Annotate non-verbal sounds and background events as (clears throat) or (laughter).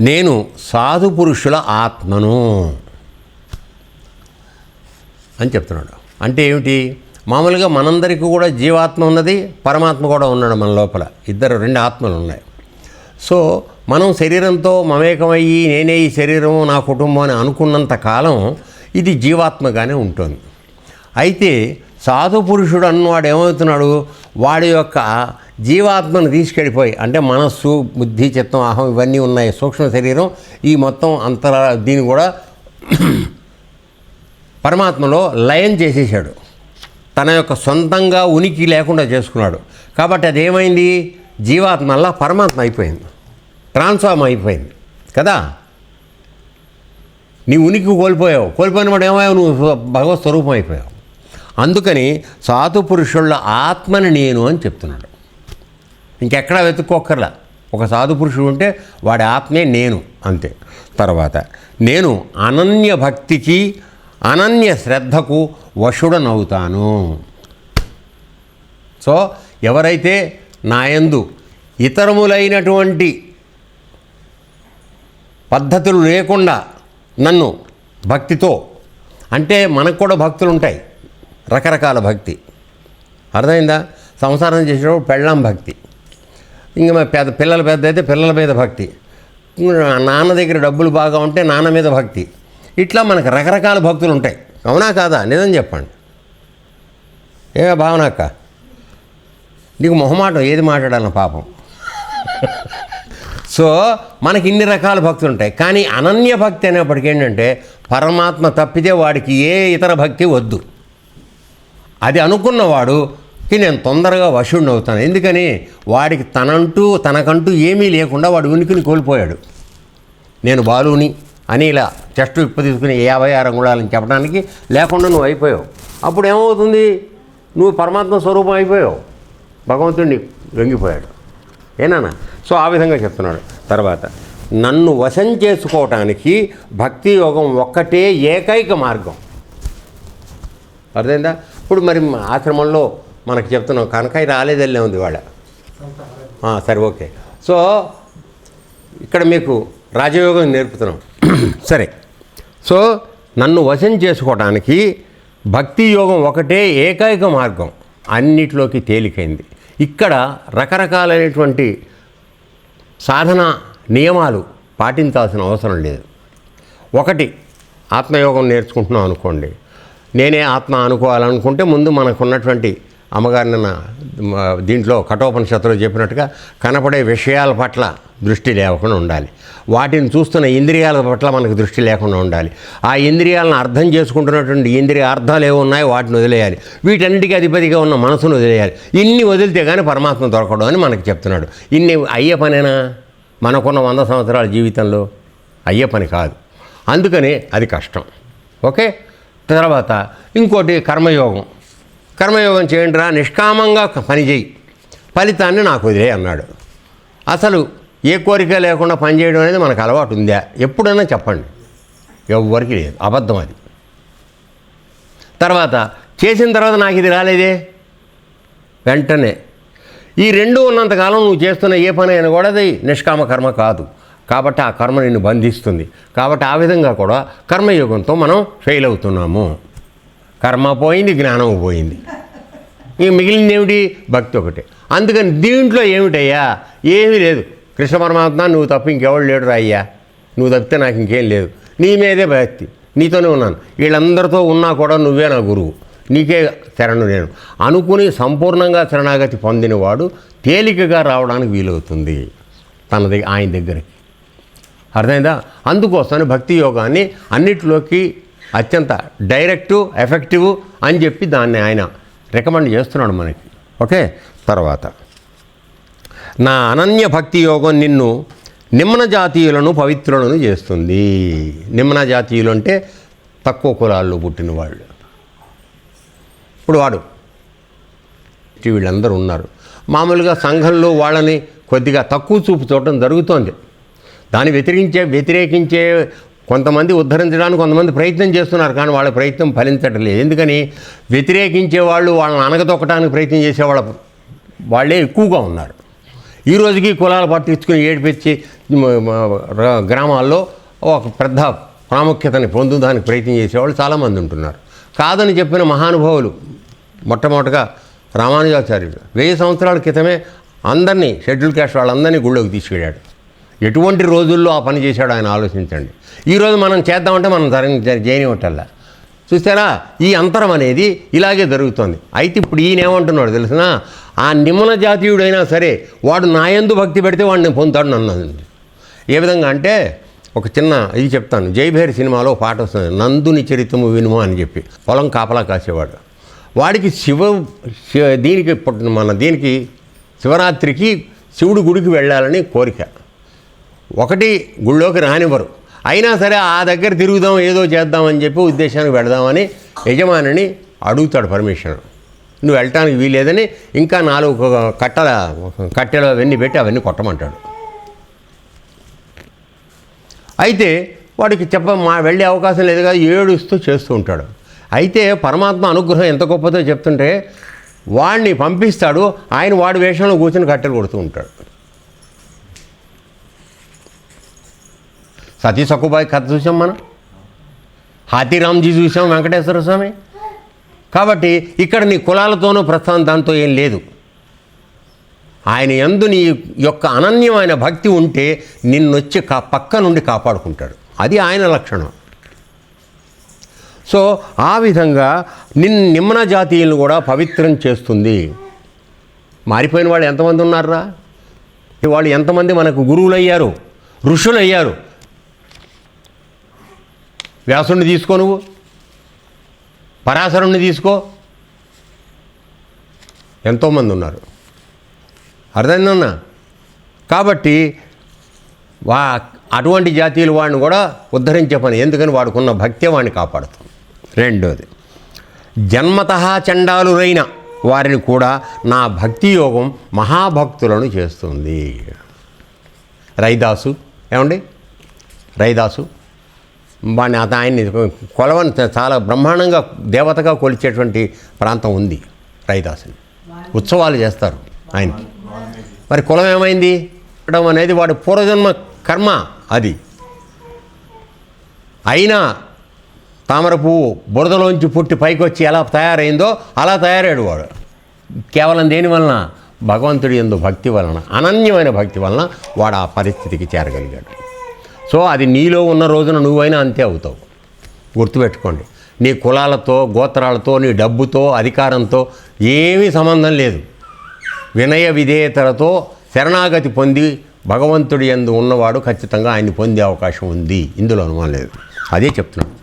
నేను సాధు పురుషుల ఆత్మను అని చెప్తున్నాడు. అంటే ఏమిటి? మామూలుగా మనందరికీ కూడా జీవాత్మ ఉన్నది పరమాత్మ కూడా ఉన్నాడు మన లోపల. ఇద్దరు రెండు ఆత్మలు ఉన్నాయి. సో మనం శరీరంతో మమేకమయ్యి నేనే ఈ శరీరము నా కుటుంబం అని అనుకున్నంత కాలం ఇది జీవాత్మగానే ఉంటుంది. అయితే సాధు పురుషుడు అన్నవాడు ఏమవుతున్నాడు? వాడి యొక్క జీవాత్మను తీసుకెళ్ళిపోయి అంటే మనస్సు బుద్ధి చిత్తం అహం ఇవన్నీ ఉన్నాయి సూక్ష్మ శరీరం ఈ మొత్తం అంతర దీన్ని కూడా పరమాత్మలో లయం చేసేసాడు తన యొక్క సొంతంగా ఉనికి లేకుండా చేసుకున్నాడు. కాబట్టి అదేమైంది? జీవాత్మల్లా పరమాత్మ అయిపోయింది. ట్రాన్స్ఫార్మ్ అయిపోయింది. కదా? నీ ఉనికి కోల్పోయావు. కోల్పోయిన వాడు ఏమయ్యావు? నువ్వు భగవత్ స్వరూపం అయిపోయావు. అందుకని సాధు పురుషుల ఆత్మని నేను అని చెప్తున్నాడు. ఇంకెక్కడా వెతుక్కోక్కర్లా. ఒక సాధు పురుషుడు ఉంటే వాడి ఆత్మే నేను అంతే. తర్వాత నేను అనన్య భక్తికి అనన్య శ్రద్ధకు వశుడనవుతాను. సో ఎవరైతే నాయందు ఇతరములైనటువంటి పద్ధతులు లేకుండా నన్ను భక్తితో అంటే మనకు కూడా భక్తులు ఉంటాయి రకరకాల భక్తి. అర్థమైందా? సంసారం చేసేటప్పుడు పెళ్ళం భక్తి. ఇంకా మా పెద్ద పిల్లల పెద్ద అయితే పిల్లల మీద భక్తి. నాన్న దగ్గర డబ్బులు బాగా ఉంటే నాన్న మీద భక్తి. ఇట్లా మనకు రకరకాల భక్తులు ఉంటాయి. అవునా కాదా? నిజం చెప్పండి. ఏ భావనక్క నీకు మొహమాటం ఏది మాట్లాడాలని పాపం? సో మనకి ఇన్ని రకాల భక్తులు ఉంటాయి. కానీ అనన్య భక్తి అనేప్పటికీ ఏంటంటే పరమాత్మ తప్పితే వాడికి ఏ ఇతర భక్తి వద్దు. అది అనుకున్నవాడుకి నేను తొందరగా వశుడిని అవుతాను. ఎందుకని? వాడికి తనంటూ తనకంటూ ఏమీ లేకుండా వాడు ఉనికిని కోల్పోయాడు. నేను బాలుని అని ఇలా చెస్ట్ ఇప్పు తీసుకుని యాభై ఆరు అంగుళాలని చెప్పడానికి లేకుండా నువ్వు అయిపోయావు. అప్పుడు ఏమవుతుంది? నువ్వు పరమాత్మ స్వరూపం అయిపోయావు. భగవంతుడిని లొంగిపోయాడు. ఏనానా సో ఆ విధంగా చెప్తున్నాడు. తర్వాత నన్ను వశం చేసుకోవటానికి భక్తి యోగం ఒక్కటే ఏకైక మార్గం. అర్థమైందా? ఇప్పుడు మరి మా ఆశ్రమంలో మనకి చెప్తున్నాం కనకాయ రాలేదల్లే ఉంది వాళ్ళ. సరే ఓకే. సో ఇక్కడ మీకు రాజయోగం నేర్పుతున్నాం. (clears throat) సరే. సో నన్ను వశం చేసుకోవడానికి భక్తి యోగం ఒకటే ఏకైక మార్గం. అన్నిటిలోకి తేలికైంది. ఇక్కడ రకరకాలైనటువంటి సాధన నియమాలు పాటించాల్సిన అవసరం లేదు. ఒకటి ఆత్మయోగం నేర్చుకుంటున్నాం అనుకోండి. నేనే ఆత్మ అనుకోవాలనుకుంటే ముందు మనకున్నటువంటి అమ్మగారి దీంట్లో కఠోపనిషత్తులో చెప్పినట్టుగా కనపడే విషయాల పట్ల దృష్టి లేకుండా ఉండాలి. వాటిని చూస్తున్న ఇంద్రియాల పట్ల మనకు దృష్టి లేకుండా ఉండాలి. ఆ ఇంద్రియాలను అర్థం చేసుకుంటున్నటువంటి ఇంద్రియ అర్థాలు ఏమున్నాయో వాటిని వదిలేయాలి. వీటన్నిటికీ అధిపతిగా ఉన్న మనసును వదిలేయాలి. ఇన్ని వదిలితే కానీ పరమాత్మ దొరకడం అని మనకు చెప్తున్నాడు. ఇన్ని అయ్యే పనేనా? మనకున్న వంద సంవత్సరాల జీవితంలో అయ్యే పని కాదు. అందుకని అది కష్టం. ఓకే? తర్వాత ఇంకోటి కర్మయోగం. కర్మయోగం చేయండి రా నిష్కామంగా పనిచేయి ఫలితాన్ని నాకు వదిలే అన్నాడు. అసలు ఏ కోరిక లేకుండా పని చేయడం అనేది మనకు అలవాటు ఉందా? ఎప్పుడైనా చెప్పండి. ఎవ్వరికి లేదు. అబద్ధం అది. తర్వాత చేసిన తర్వాత నాకు ఇది రాలేదే? వెంటనే. ఈ రెండు ఉన్నంతకాలం నువ్వు చేస్తున్న ఏ పని అయినా కూడా అది నిష్కామ కర్మ కాదు. కాబట్టి ఆ కర్మ నిన్ను బంధిస్తుంది. కాబట్టి ఆ విధంగా కూడా కర్మయోగంతో మనం ఫెయిల్ అవుతున్నాము. కర్మ పోయింది జ్ఞానం పోయింది. ఇక మిగిలింది ఏమిటి భక్తి ఒకటే. అందుకని దీంట్లో ఏమిటయ్యా? ఏమీ లేదు. కృష్ణ పరమాత్మ నువ్వు తప్ప ఇంకెవడు లేడు రా అయ్యా. నువ్వు తప్పితే నాకు ఇంకేం లేదు. నీ మీదే భక్తి. నీతోనే ఉన్నాను. వీళ్ళందరితో ఉన్నా కూడా నువ్వే నా గురువు. నీకే శరణు నేను. అనుకుని సంపూర్ణంగా శరణాగతి పొందినవాడు తేలికగా రావడానికి వీలవుతుంది. తన దగ్గర ఆయన దగ్గరికి. అర్థమైందా? అందుకోసమని భక్తి యోగాన్ని అన్నిటిలోకి అత్యంత డైరెక్టు ఎఫెక్టివ్ అని చెప్పి దాన్ని ఆయన రికమెండ్ చేస్తున్నాడు మనకి. ఓకే? తర్వాత. నా అనన్య భక్తి యోగం నిన్ను నిమ్న జాతీయులను పవిత్రులను చేస్తుంది. నిమ్న జాతీయులు అంటే తక్కువ కులాల్లో పుట్టిన వాళ్ళు. ఇప్పుడు వాడు. వీళ్ళందరూ ఉన్నారు. మామూలుగా సంఘంలో వాళ్ళని కొద్దిగా తక్కువ చూపు చూడటం జరుగుతోంది. దాన్ని వ్యతిరేకించే వ్యతిరేకించే కొంతమంది ఉద్ధరించడానికి కొంతమంది ప్రయత్నం చేస్తున్నారు కానీ వాళ్ళ ప్రయత్నం ఫలించటం లేదు ఎందుకని? వ్యతిరేకించే వాళ్ళు వాళ్ళని అనగదొక్కడానికి ప్రయత్నం చేసేవాళ్ళ వాళ్ళే ఎక్కువగా ఉన్నారు. ఈ రోజుకి కులాలు పట్టించుకుని ఏడిపించి గ్రామాల్లో ఒక పెద్ద ప్రాముఖ్యతని పొందడానికి ప్రయత్నం చేసేవాళ్ళు చాలామంది ఉంటున్నారు. కాదని చెప్పిన మహానుభావులు మొట్టమొదటగా రామానుజాచార్యుడు వెయ్యి సంవత్సరాల క్రితమే అందరినీ షెడ్యూల్ క్యాస్ట్ వాళ్ళందరినీ గుళ్ళోకి తీసుకెళ్ళాడు. ఎటువంటి రోజుల్లో ఆ పని చేశాడో ఆయన ఆలోచించండి. ఈరోజు మనం చేద్దామంటే మనం జరగ చేయనివ్వటల్లా చూస్తారా? ఈ అంతరం అనేది ఇలాగే జరుగుతుంది. అయితే ఇప్పుడు ఈయన ఏమంటున్నాడు తెలిసిన? ఆ నిమ్మన జాతీయుడైనా సరే వాడు నాయందు భక్తి పెడితే వాడిని పొందుతాడు నన్ను ఏ విధంగా అంటే ఒక చిన్న ఇది చెప్తాను. జైభేరి సినిమాలో పాట వస్తుంది. నందుని చరిత్రము వినుము అని చెప్పి. పొలం కాపలా కాసేవాడు. వాడికి శివ దీనికి మన దీనికి శివరాత్రికి శివుడు గుడికి వెళ్ళాలని కోరిక. ఒకటి గుళ్ళోకి రానివ్వరు. అయినా సరే ఆ దగ్గర తిరుగుదాం ఏదో చేద్దామని చెప్పి ఉద్దేశానికి వెళదామని యజమానిని అడుగుతాడు పర్మిషన్. నువ్వు వెళ్ళటానికి వీలేదని ఇంకా నాలుగు కట్టల కట్టెలు అవన్నీ పెట్టి అవన్నీ కొట్టమంటాడు. అయితే వాడికి చెప్ప మా వెళ్ళే అవకాశం లేదు కదా ఏడుస్తూ చేస్తూ ఉంటాడు. అయితే పరమాత్మ అనుగ్రహం ఎంత గొప్పదో చెప్తుంటే వాడిని పంపిస్తాడు ఆయన వాడి వేషంలో కూర్చొని కట్టెలు కొడుతూ ఉంటాడు. సతీ సక్కుబాయి కథ చూసాం మనం? హాతీరామ్జీ చూసాం వెంకటేశ్వర స్వామి? కాబట్టి ఇక్కడ నీ కులాలతోనూ ప్రస్థానం దాంతో ఏం లేదు. ఆయన ఎందు నీ యొక్క అనన్యమైన భక్తి ఉంటే నిన్నొచ్చి కా పక్క నుండి కాపాడుకుంటాడు. అది ఆయన లక్షణం. సో ఆ విధంగా నిన్ నిమ్న జాతీయులను కూడా పవిత్రం చేస్తుంది. మారిపోయిన వాళ్ళు ఎంతమంది ఉన్నారా వాళ్ళు ఎంతమంది మనకు గురువులు అయ్యారు ఋషులు అయ్యారు వ్యాసుడిని తీసుకో నువ్వు. పరాశరుణ్ణి తీసుకో. ఎంతోమంది ఉన్నారు. అర్థమైందన్నా కాబట్టి వా అటువంటి జాతీయులు వాడిని కూడా ఉద్ధరించే పని. ఎందుకని? వాడుకున్న భక్తే వాడిని కాపాడుతుంది రెండోది జన్మత చండాలురైన వారిని కూడా నా భక్తి యోగం మహాభక్తులను చేస్తుంది. రైదాసు ఏమండి? రైదాసు వాడిని అత ఆయన్ని కొలవని చాలా బ్రహ్మాండంగా దేవతగా కొలిచేటువంటి ప్రాంతం ఉంది రైదాసుని ఉత్సవాలు చేస్తారు ఆయనకి మరి కులం ఏమైంది? అనేది వాడి పూర్వజన్మ కర్మ అది. అయినా తామర పువ్వు బురదలోంచి పుట్టి పైకి వచ్చి ఎలా తయారైందో అలా తయారాడు వాడు. కేవలం దేని వలన? భగవంతుడి ఎందు భక్తి వలన అనన్యమైన భక్తి వలన వాడు ఆ పరిస్థితికి చేరగలిగాడు. సో అది నీలో ఉన్న రోజున నువ్వైనా అంతే అవుతావు. గుర్తుపెట్టుకోండి. నీ కులాలతో గోత్రాలతో నీ డబ్బుతో అధికారంతో ఏమీ సంబంధం లేదు. వినయ విధేయతలతో శరణాగతి పొంది భగవంతుడి ఎందు ఉన్నవాడు ఖచ్చితంగా ఆయన్ని పొందే అవకాశం ఉంది. ఇందులో అనుమానం లేదు. అదే చెప్తున్నాను.